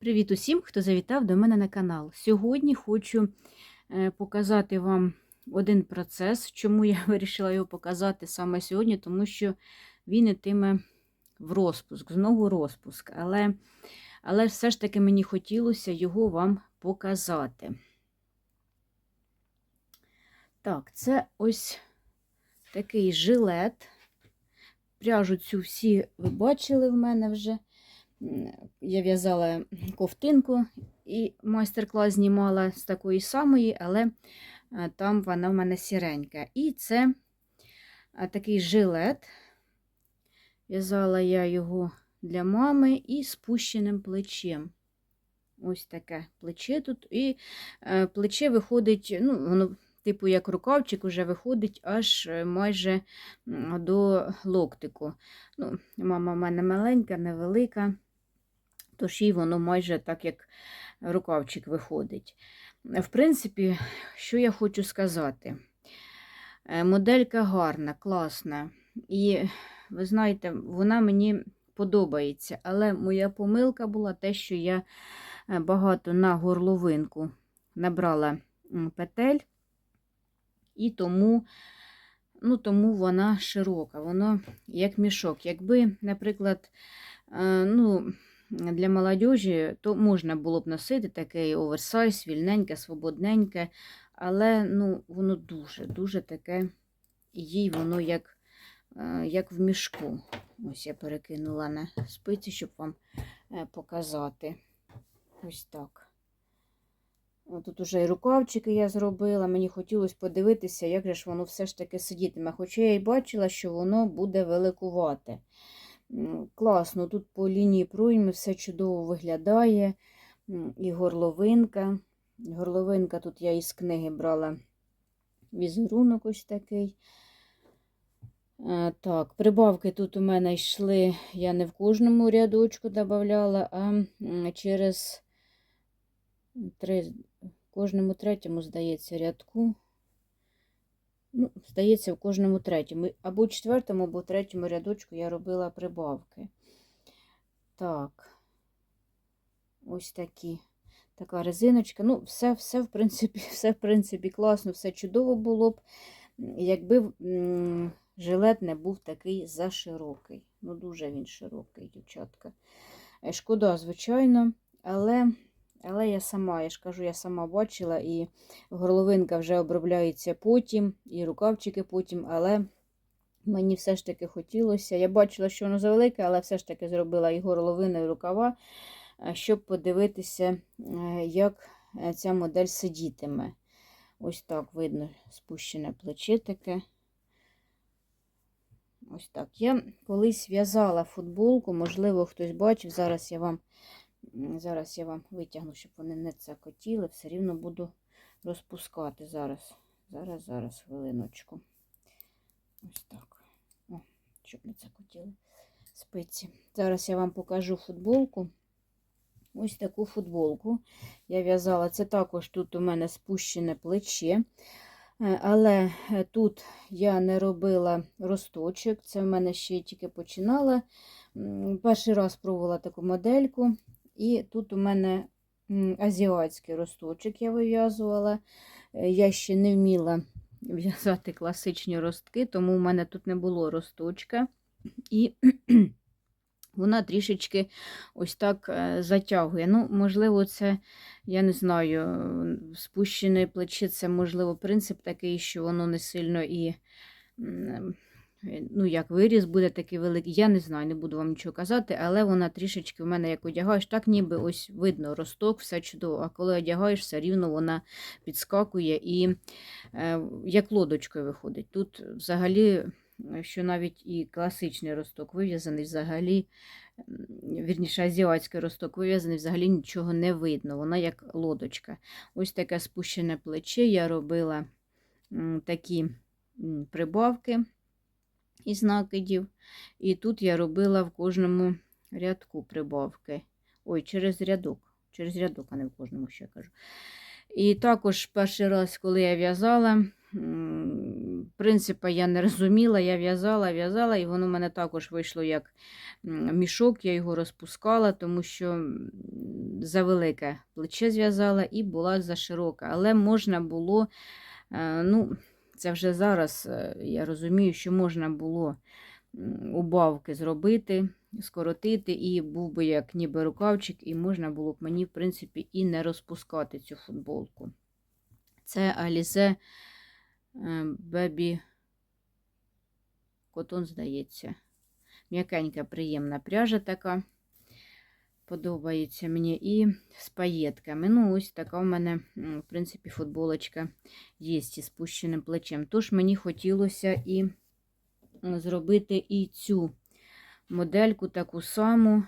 Привіт усім, хто завітав до мене на канал. Сьогодні хочу е, показати вам один процес. Чому я вирішила його показати саме сьогодні, тому що він ітиме в розпуск, знову розпуск. Але, але все ж таки мені хотілося його вам показати. Так, це ось такий жилет. Пряжу цю всі ви бачили в мене вже. Я в'язала ковтинку і майстер-клас знімала з такої самої, але е, там вона в мене сіренька. І це е, такий жилет. В'язала я його для мами і спущеним плечем. Ось таке плече тут. І е, плече виходить, ну, воно, типу, як рукавчик, уже виходить аж майже до локтику. Ну, Мама в мене маленька, невелика, тож їй воно майже так, як рукавчик виходить. В принципі, що я хочу сказати? Е, Моделька гарна, класна. І ви знаєте, вона мені подобається. Але моя помилка була те, що я е, багато на горловинку набрала петель, і тому, ну, тому вона широка, воно як мішок. Якби, наприклад, е, ну, для молодіжі, то можна було б носити такий оверсайз, вільненьке, свободненьке, але ну, воно дуже-дуже таке, і їй воно як, е, як в мішку. Ось я перекинула на спиці, щоб вам е, показати. Ось так. Тут уже і рукавчики я зробила. Мені хотілося подивитися, як же ж воно все ж таки сидітиме. Хоча я й бачила, що воно буде великувате. Класно, тут по лінії пройми все чудово виглядає. І горловинка. Горловинка тут я із книги брала візерунок ось такий. Е, Так, прибавки тут у мене йшли, я не в кожному рядочку додавала, а через три, кожному третьому, здається, рядку. Ну, здається, в кожному третьому. Або четвертому, або третьому рядочку я робила прибавки. Так, ось такі. Така резиночка. Ну, все, все, в принципі, все, в принципі, класно, все чудово було б, якби жилет не був такий заширокий. Ну, дуже він широкий, дівчатка. Е, Шкода, звичайно, але, але я сама, я ж кажу, я сама бачила, і горловинка вже обробляється потім, і рукавчики потім, але мені все ж таки хотілося. Я бачила, що воно завелике, але все ж таки зробила і горловину, і рукава, е, щоб подивитися, е, як е, ця модель сидітиме. Ось так видно спущене плече таке. Ось так. Я колись в'язала футболку, можливо, хтось бачив. Зараз я вам зараз я вам витягну, щоб вони не цокотіли. Все рівно буду розпускати зараз. Зараз, зараз, хвилиночку. Ось так. О, щоб не цокотіли спиці. Зараз я вам покажу футболку. Ось таку футболку я в'язала. Це також тут у мене спущене плече. Е, Але е, тут я не робила росточок, це в мене ще тільки починала. Перший раз пробувала таку модельку, і тут у мене азіатський росточок я вив'язувала. Е, Я ще не вміла в'язати класичні ростки, тому в мене тут не було росточка. І вона трішечки ось так е, затягує. Ну, можливо, це, я не знаю, спущене плече це, можливо, принцип такий, що воно не сильно і. Е, Ну, як виріз буде такий великий, я не знаю, не буду вам нічого казати, але вона трішечки в мене як одягаєш, так ніби ось видно росток, все чудово. А коли одягаєш, все рівно вона підскакує і е, як лодочкою виходить. Тут взагалі, що навіть і класичний росток вив'язаний, взагалі, вірніше, азіатський росток вив'язаний, взагалі нічого не видно. Вона як лодочка. Ось таке спущене плече. Я робила такі прибавки із накидів. І тут я робила в кожному рядку прибавки. Ой, через рядок. Через рядок, а не в кожному ще кажу. І також перший раз, коли я в'язала, м, принципу я не розуміла, я в'язала, в'язала, і воно в мене також вийшло як мішок, я його розпускала, тому що м, завелике плече зв'язала і була заширока. Але можна було, е, ну, це вже зараз е, я розумію, що можна було убавки зробити, скоротити, і був би як ніби рукавчик, і можна було б мені, в принципі, і не розпускати цю футболку. Це Alize Baby Cotton, здається. М'якенька, приємна пряжа така. Подобається мені і з паєтками. Ну, ось така в мене, в принципі, футболочка є зі спущеним плечем. Тож мені хотілося і зробити і цю модельку таку саму.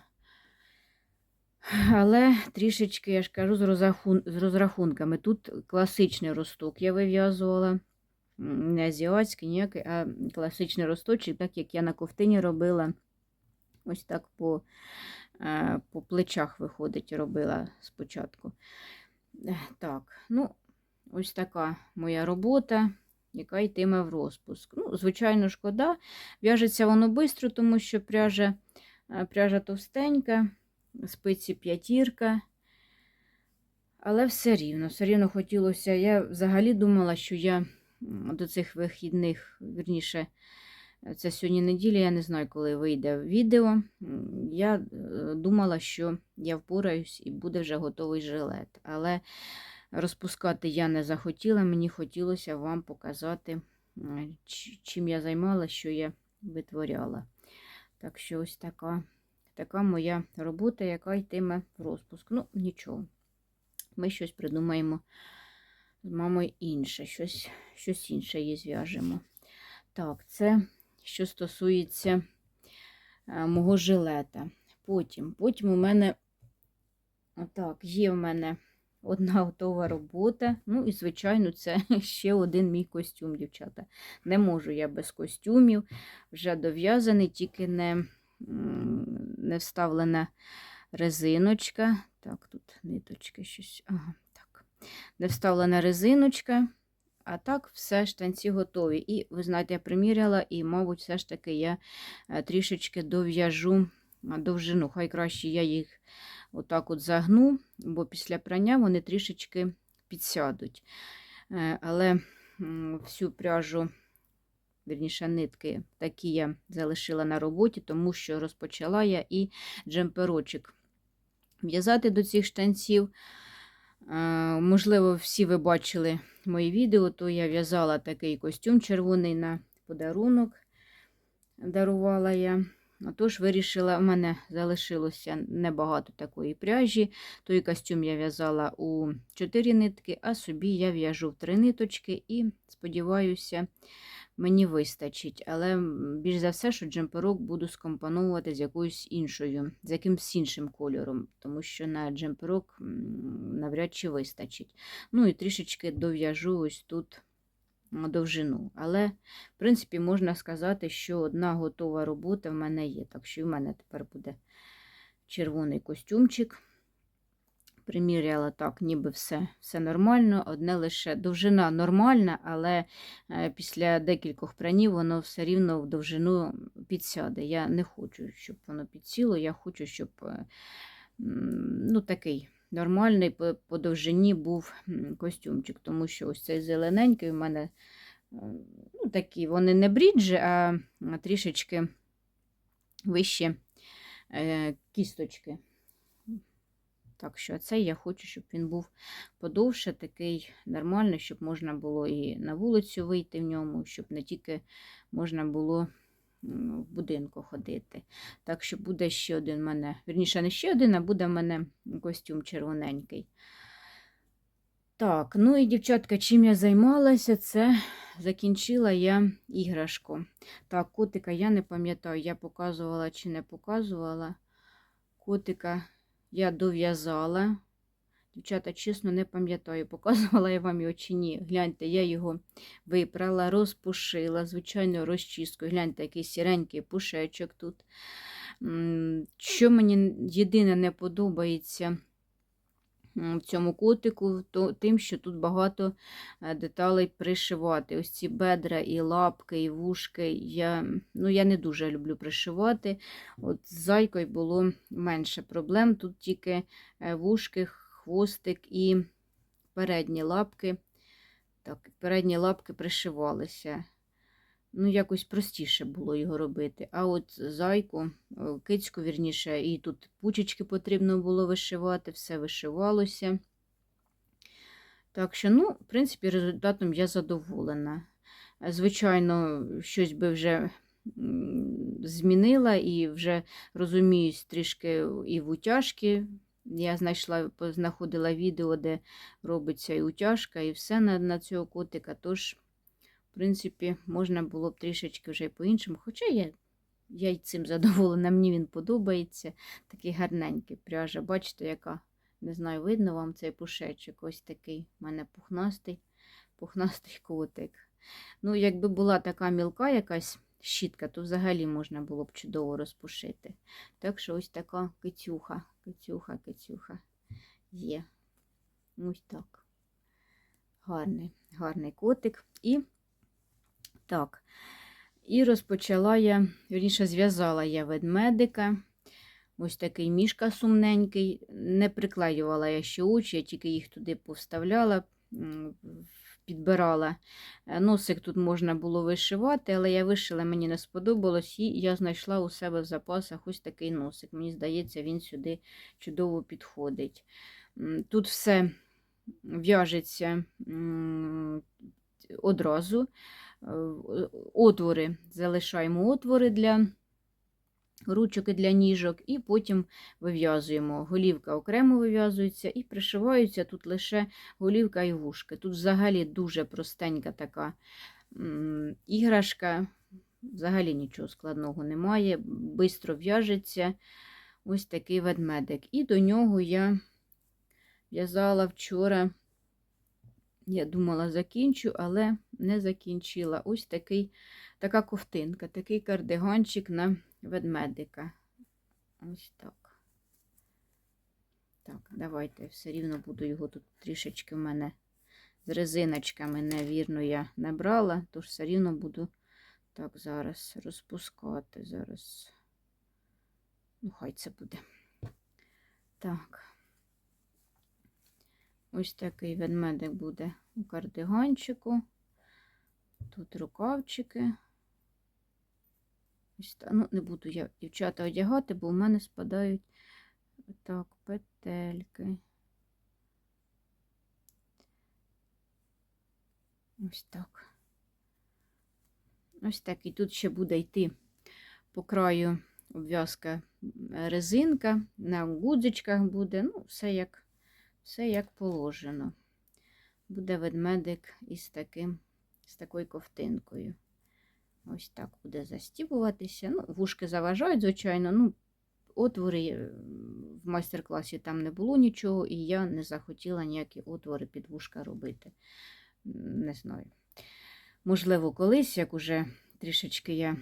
Але трішечки, я ж кажу, з, розрахун... з розрахунками. Тут класичний росток я вив'язувала. Не азіатський ніякий, а класичний росточок, так як я на ковтині робила. Ось так по, по плечах виходить, робила спочатку. Е, Так, ну, ось така моя робота, яка йтиме в розпуск. Ну, звичайно, шкода. В'яжеться воно швидко, тому що пряжа, е, пряжа товстенька, спиці п'ятірка. Але все рівно, все рівно хотілося. Я взагалі думала, що я до цих вихідних, вірніше, це сьогодні неділя, я не знаю, коли вийде відео. Я е, думала, що я впораюсь і буде вже готовий жилет. Але розпускати я не захотіла, мені хотілося вам показати, е, чим я займалася, що я витворяла. Так що ось така, така моя робота, яка йтиме в розпуск. Ну, нічого. Ми щось придумаємо з мамою інше, щось, щось інше її зв'яжемо. Так, це що стосується е, мого жилета. Потім, потім у мене, так, є в мене одна готова робота. Ну і, звичайно, це ще один мій костюм, дівчата. Не можу я без костюмів. Вже дов'язаний, тільки не, не вставлена резиночка. Так, тут ниточки щось. Ага, так. Не вставлена резиночка. А так, все штанці готові. І, ви знаєте, я приміряла, і, мабуть, все ж таки я е, трішечки дов'яжу довжину. Хай краще я їх отак от загну, бо після прання вони трішечки підсядуть. Е, Але всю пряжу, вірніше, нитки, такі я залишила на роботі, тому що розпочала я і джемперочок в'язати до цих штанців. Е, Можливо, всі ви бачили мої відео, то я в'язала такий костюм червоний на подарунок, дарувала я. Тож вирішила, в мене залишилося небагато такої пряжі. Той костюм я в'язала у 4 нитки, а собі я в'яжу в 3 ниточки і сподіваюся, мені вистачить. Але більш за все, що джемперок буду скомпоновувати з якоюсь іншою, з якимсь іншим кольором, тому що на джемперок навряд чи вистачить. Ну і трішечки дов'яжу ось тут довжину. Але, в принципі, можна сказати, що одна готова робота в мене є. Так що і в мене тепер буде червоний костюмчик. Приміряла так, ніби все все нормально. Одне лише довжина нормальна, але е, після декількох пранів воно все рівно в довжину підсяде. Я не хочу, щоб воно підсіло. Я хочу, щоб е, ну, такий нормальний по, довжині був костюмчик, тому що ось цей зелененький у мене ну, такі, вони не бріджі, а трішечки вище е, кісточки. Так що цей я хочу, щоб він був подовше, такий нормальний, щоб можна було і на вулицю вийти в ньому, щоб не тільки можна було в будинку ходити. Так що буде ще один в мене, вірніше, не ще один, а буде в мене костюм червоненький. Так, ну і, дівчатка, чим я займалася, це закінчила я іграшку. Так, котика я не пам'ятаю, я показувала чи не показувала. Котика я дов'язала. Дівчата, чесно, не пам'ятаю, показувала я вам його чи ні. Гляньте, я його випрала, розпушила, звичайно, розчісткою. Гляньте, який сіренький пушечок тут. Що мені єдине не подобається, в цьому котику то, тим, що тут багато е, деталей пришивати. Ось ці бедра і лапки, і вушки. Я, ну, я не дуже люблю пришивати. От з зайкою було менше проблем. Тут тільки е, вушки, хвостик і передні лапки. Так, передні лапки пришивалися. Ну, якось простіше було його робити. А от зайку, о, кицьку, вірніше, і тут пучечки потрібно було вишивати, все вишивалося. Так що, ну, в принципі, результатом я задоволена. Е, Звичайно, щось би вже змінила і вже розуміюсь трішки і в утяжки. Я знайшла, знаходила відео, де робиться і утяжка, і все на, на цього котика. Тож, в принципі, можна було б трішечки вже по-іншому. Хоча я, я й цим задоволена, мені він подобається. Такий гарненький пряжа. Бачите, яка, не знаю, видно вам цей пушечок. Ось такий у мене пухнастий, пухнастий котик. Ну, якби була така мілка якась щітка, то взагалі можна було б чудово розпушити. Так що ось така кицюха, кицюха, кицюха є. Ось так. Гарний, гарний котик. І так. І розпочала я, вірніше, зв'язала я ведмедика. Ось такий мішка сумненький. Не приклеювала я ще очі, я тільки їх туди повставляла, підбирала. Е, Носик тут можна було вишивати, але я вишила, мені не сподобалось, і я знайшла у себе в запасах ось такий носик. Мені здається, він сюди чудово підходить. Тут все в'яжеться одразу. Е, Отвори залишаємо отвори для ручок для ніжок, і потім вив'язуємо. Голівка окремо вив'язується і пришиваються тут лише голівка і вушки. Тут взагалі дуже простенька така іграшка, взагалі нічого складного немає, бистро в'яжеться ось такий ведмедик. І до нього я в'язала вчора. Я думала, закінчу, але не закінчила. Ось такий, така ковтинка, такий кардиганчик на ведмедика. Ось так. Так, давайте все рівно буду його тут трішечки в мене з резиночками невірно я не брала, тож все рівно буду так зараз розпускати. Зараз. Ну, хай це буде. Так. Ось такий ведмедик буде у кардиганчику. Тут рукавчики. Ну, не буду я дівчата одягати, бо в мене спадають так, петельки. Ось так. Ось так. І тут ще буде йти по краю обв'язка резинка, на гудзичках буде, ну, все як, все як положено. Буде ведмедик із таким, з такою ковтинкою. Ось так буде застібуватися. Ну, вушки заважають, звичайно. Ну, отвори е, в майстер-класі там не було нічого, і я не захотіла ніякі отвори під вушка робити. Не знаю. Можливо, колись, як уже трішечки я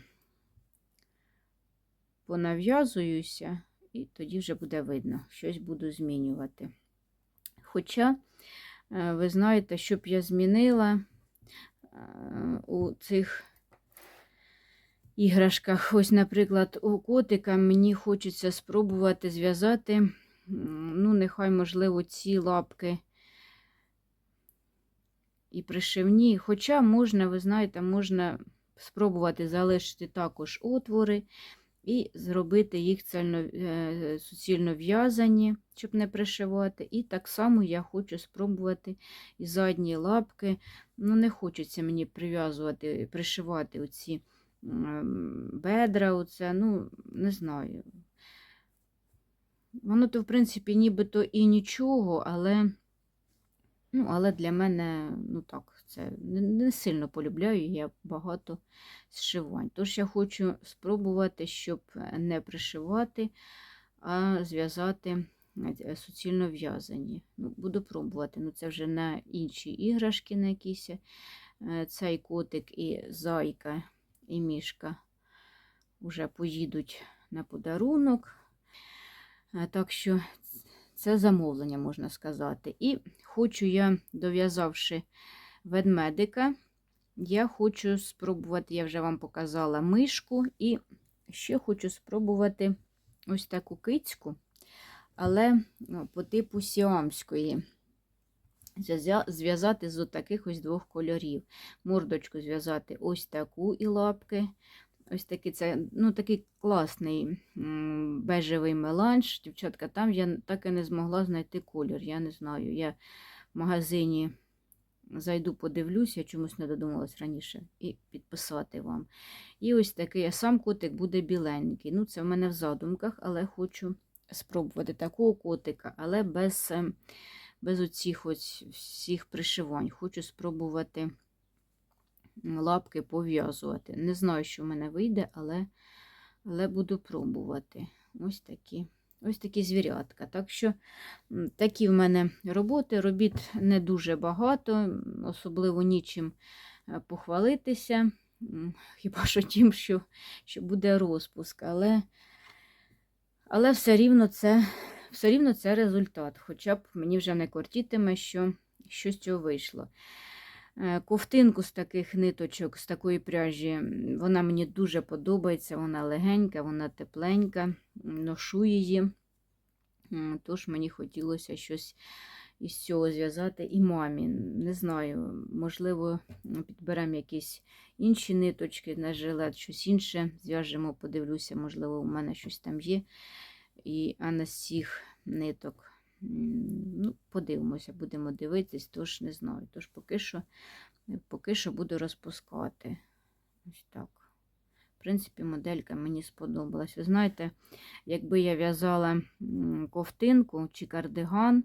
понав'язуюся, і тоді вже буде видно, щось буду змінювати. Хоча, е, ви знаєте, щоб я змінила е, у цих іграшках. Ось, наприклад, у котика мені хочеться спробувати зв'язати, ну, нехай, можливо, ці лапки і пришивні. Хоча можна, ви знаєте, можна спробувати залишити також отвори і зробити їх цельно, е, суцільно в'язані, щоб не пришивати. І так само я хочу спробувати і задні лапки. Ну, не хочеться мені прив'язувати, пришивати оці бедра, оце, ну, не знаю. Воно то, в принципі, нібито і нічого, але, ну, але для мене, ну так, це не, сильно полюбляю я багато зшивань. Тож я хочу спробувати, щоб не пришивати, а зв'язати е, суцільно в'язані. Ну, буду пробувати. Ну, це вже на інші іграшки, на якісь е, цей котик і зайка і мішка вже поїдуть на подарунок. Е, Так що це замовлення, можна сказати. І хочу я, дов'язавши ведмедика, я хочу спробувати, я вже вам показала мишку, і ще хочу спробувати ось таку кицьку, але ну, по типу сіамської. Зв'язати з таких ось двох кольорів. Мордочку зв'язати ось таку і лапки. Ось такий це ну, такий класний бежевий меланж. Дівчатка, там я так і не змогла знайти колір. Я не знаю. Я в магазині зайду, подивлюсь, я чомусь не додумалась раніше, і підписати вам. І ось такий, а сам котик буде біленький. Ну, це в мене в задумках, але хочу спробувати такого котика, але без, ем, без оцих ось всіх пришивань. Хочу спробувати лапки пов'язувати. Не знаю, що в мене вийде, але, але буду пробувати. Ось такі. Ось такі звірятка. Так що такі в мене роботи. Робіт не дуже багато, особливо нічим е, похвалитися. Хіба що тим, що, що буде розпуск. Але, але все рівно це все рівно це результат. Хоча б мені вже не кортітиме, що, що цього вийшло. Е, Ковтинку з таких ниточок, з такої пряжі, вона мені дуже подобається, вона легенька, вона тепленька, ношу її. Тож мені хотілося щось із цього зв'язати і мамі. Не знаю, можливо, підберемо якісь інші ниточки на жилет, щось інше зв'яжемо, подивлюся, можливо, у мене щось там є. І, цих ниток. Ну, подивимося, будемо дивитись, тож не знаю. Тож поки що, поки що буду розпускати. Ось так. В принципі, моделька мені сподобалась. Ви знаєте, якби я в'язала ковтинку чи кардиган,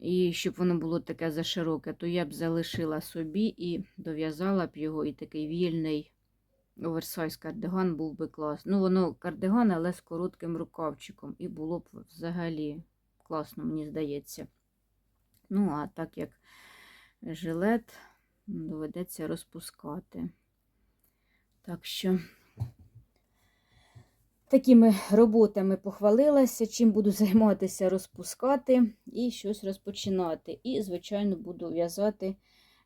і щоб воно було таке зашироке, то я б залишила собі і дов'язала б його, і такий вільний оверсайз кардиган був би клас. Ну, воно кардиган, але з коротким рукавчиком. І було б взагалі класно, мені здається. Ну, а так як жилет доведеться розпускати. Так що такими роботами похвалилася, чим буду займатися, розпускати і щось розпочинати. І, звичайно, буду в'язати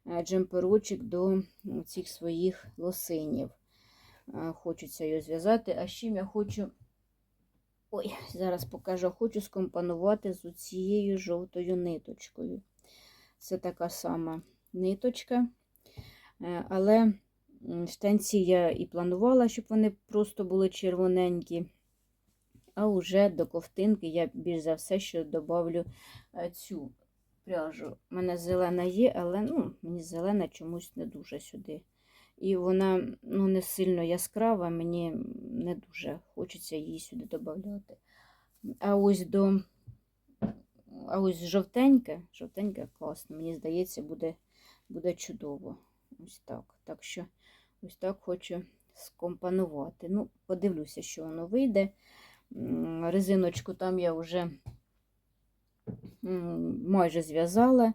е, джемперочок до цих своїх лосинів. Е, Хочеться його зв'язати. А чим я хочу. Ой, зараз покажу, хочу скомпонувати з цією жовтою ниточкою. Це така сама ниточка. Е, Але штанці я і планувала, щоб вони просто були червоненькі. А вже до ковтинки я більш за все, що додавлю е, цю пряжу. У мене зелена є, але ну, мені зелена чомусь не дуже сюди. І вона ну, не сильно яскрава, мені не дуже хочеться її сюди додати. А ось до а ось жовтеньке, жовтеньке класно, мені здається, буде, буде чудово. Ось так. Так що ось так хочу скомпонувати. Ну, подивлюся, що воно вийде. Резиночку там я вже майже зв'язала, е,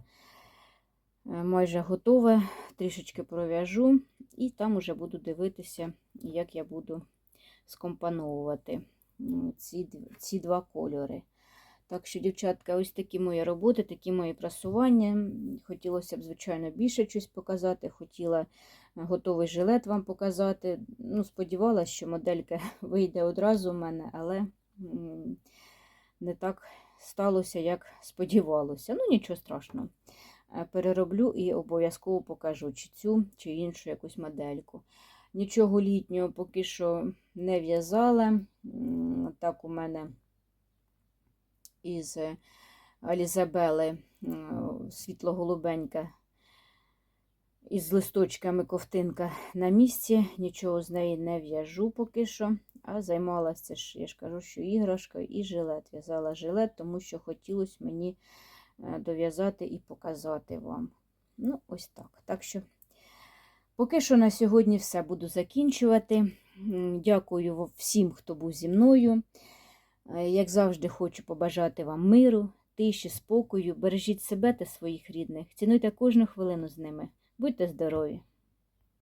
майже готова, трішечки пров'яжу, і там уже буду дивитися, як я буду скомпоновувати ці, ці два кольори. Так що, дівчатка, ось такі мої роботи, такі мої прасування. Хотілося б, звичайно, більше щось показати. Хотіла е, готовий жилет вам показати. Ну, Сподівалася, що моделька вийде одразу у мене, але не так сталося, як сподівалося. Ну, нічого страшного. Е, Перероблю і обов'язково покажу чи цю, чи іншу якусь модельку. Нічого літнього поки що не в'язала. Так у мене із е, Алізабели світло-голубенька із листочками ковтинка на місці. Нічого з неї не в'яжу поки що. А займалася я ж кажу, що іграшкою і жилет. В'язала жилет, тому що хотілося мені е, дов'язати і показати вам. Ну, ось так. Так що, поки що на сьогодні все буду закінчувати. Дякую всім, хто був зі мною. Е, Як завжди, хочу побажати вам миру, тиші, спокою. Бережіть себе та своїх рідних. Цінуйте кожну хвилину з ними. Будьте здорові!